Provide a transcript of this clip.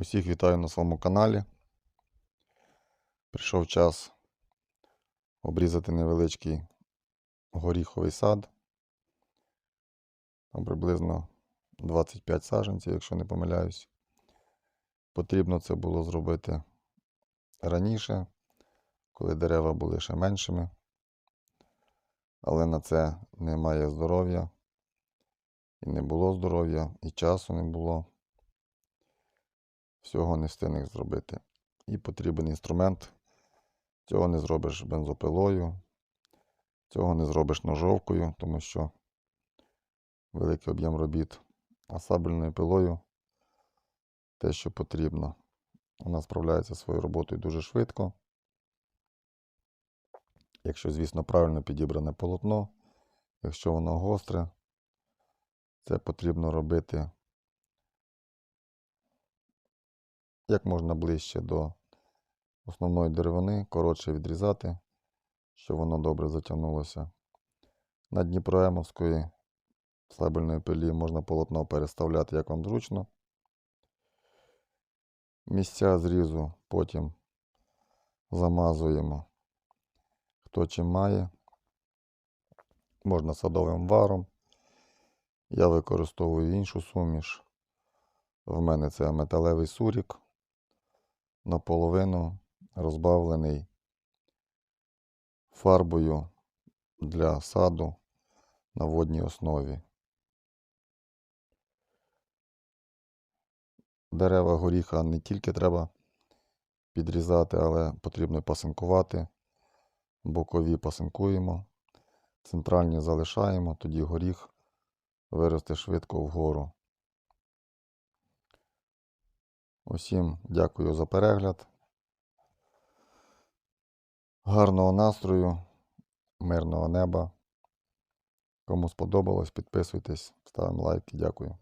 Усіх вітаю на своєму каналі. Прийшов час обрізати невеличкий горіховий сад. Там приблизно 25 саджанців, якщо не помиляюсь. Потрібно це було зробити раніше, коли дерева були ще меншими. Але на це немає здоров'я. І не було здоров'я, і часу не було всього не встиг зробити. І потрібен інструмент. Цього не зробиш бензопилою, цього не зробиш ножовкою, тому що великий об'єм робіт. А сабельною пилою те, що потрібно. Вона справляється своєю роботою дуже швидко. Якщо, звісно, правильно підібране полотно, якщо воно гостре, це потрібно робити як можна ближче до основної деревини, коротше відрізати, щоб воно добре затягнулося. На Дніпроемовської слабельної пилі можна полотно переставляти, як вам зручно. Місця зрізу потім замазуємо, хто чим має. Можна садовим варом. Я використовую іншу суміш. В мене це металевий сурік наполовину розбавлений фарбою для саду на водній основі. Дерева горіха не тільки треба підрізати, але потрібно пасинкувати. Бокові пасинкуємо, центральні залишаємо, тоді горіх виросте швидко вгору. Усім дякую за перегляд. Гарного настрою, мирного неба. Кому сподобалось, підписуйтесь, ставимо лайки. Дякую.